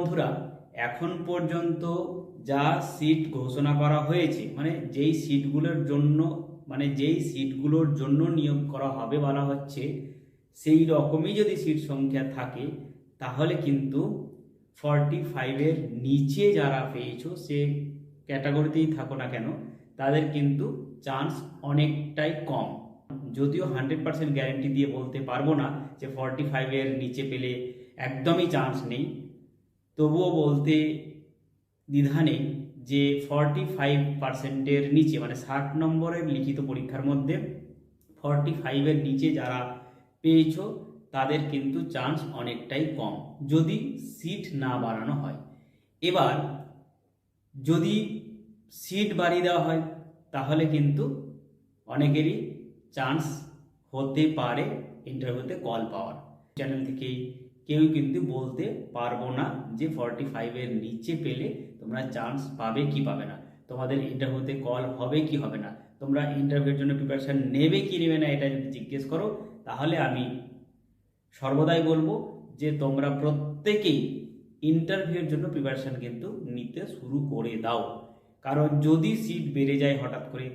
বন্ধুরা, এখন পর্যন্ত যা সিট ঘোষণা করা হয়েছে মানে যেই সিটগুলোর জন্য মানে যেই সিটগুলোর জন্য নিয়োগ করা হবে বলা হচ্ছে, সেই রকমই যদি সিট সংখ্যা থাকে, তাহলে কিন্তু ফর্টি ফাইভের নিচে যারা পেয়েছ, সে ক্যাটাগরিতেই থাকো না কেন, তাদের কিন্তু চান্স অনেকটাই কম। যদিও হান্ড্রেড পার্সেন্ট গ্যারেন্টি দিয়ে বলতে পারব না যে ফর্টি ফাইভের নিচে পেলে একদমই চান্স নেই। তবুও বলতে দ্বিধা নেই যে ফর্টি ফাইভ পার্সেন্টের নিচে মানে ষাট নম্বরের লিখিত পরীক্ষার মধ্যে ফর্টি ফাইভের নিচে যারা পেয়েছ, তাদের কিন্তু চান্স অনেকটাই কম। যদি সিট না বাড়ানো হয়। এবার যদি সিট বাড়িয়ে দেওয়া হয়, তাহলে কিন্তু অনেকেরই চান্স হতে পারে ইন্টারভিউতে কল পাওয়ার। চ্যানেল থেকেই কেউ কিন্তু বলতে পারব না যে ফর্টি ফাইভের নিচে পেলে তোমরা চান্স পাবে কি পাবে না। তোমাদের ইন্টারভিউতে কল হবে কি হবে না। তোমরা ইন্টারভিউর জন্য প্রিপারেশন নেবে কি নেবে না এটা যদি জিজ্ঞেস করো। তাহলে আমি সর্বদাই বলব যে তোমরা প্রত্যেকেই ইন্টারভিউর জন্য প্রিপারেশন কিন্তু নিতে শুরু করে দাও। কারণ যদি সিট বেড়ে যায় হঠাৎ করে,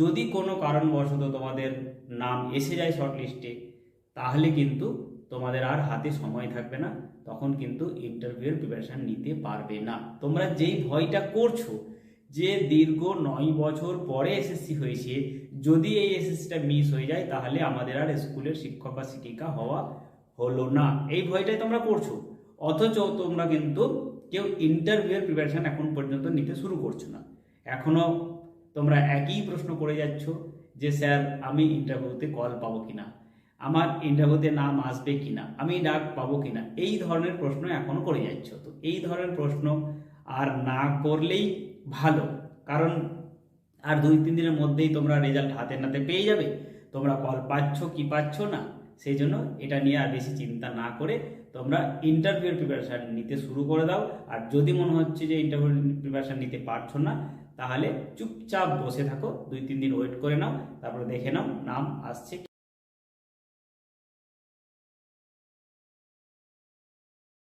যদি কোনো কারণবশত তোমাদের নাম এসে যায় শর্ট লিস্টে তাহলে কিন্তু তোমাদের আর হাতে সময় থাকবে না, তখন কিন্তু ইন্টারভিউয়ের প্রিপারেশান নিতে পারবে না। তোমরা যেই ভয়টা করছ, যে দীর্ঘ নয় বছর পরে এসএসসি হয়েছে, যদি এই এসএসসিটা মিস হয়ে যায়, তাহলে আমাদের আর স্কুলের শিক্ষক বা শিক্ষিকা হওয়া হলো না। এই ভয়টাই তোমরা করছ। অথচ তোমরা কিন্তু কেউ ইন্টারভিউয়ের প্রিপারেশন এখন পর্যন্ত নিতে শুরু করছ না। এখনও তোমরা একই প্রশ্ন করে যাচ্ছ যে, স্যার, আমি ইন্টারভিউতে কল পাবো কিনা? আমার ইন্টারভিউতে নাম আসবে কিনা? আমি ডাক পাবো কিনা? এই ধরনের প্রশ্ন এখনও করে যাচ্ছ। তো এই ধরনের প্রশ্ন আর না করলেই ভালো। কারণ আর দুই, তিন দিনের মধ্যেই তোমরা রেজাল্ট হাতে নাতে পেয়ে যাবে। তোমরা কল পাচ্ছ কি পাচ্ছ না, সেই জন্য এটা নিয়ে আর বেশি চিন্তা না করে তোমরা ইন্টারভিউর প্রিপারেশান নিতে শুরু করে দাও। আর যদি মনে হচ্ছে যে ইন্টারভিউ প্রিপারেশান নিতে পারছ না, তাহলে চুপচাপ বসে থাকো। দুই, তিন দিন ওয়েট করে নাও। তারপরে দেখে নাও নাম আসছে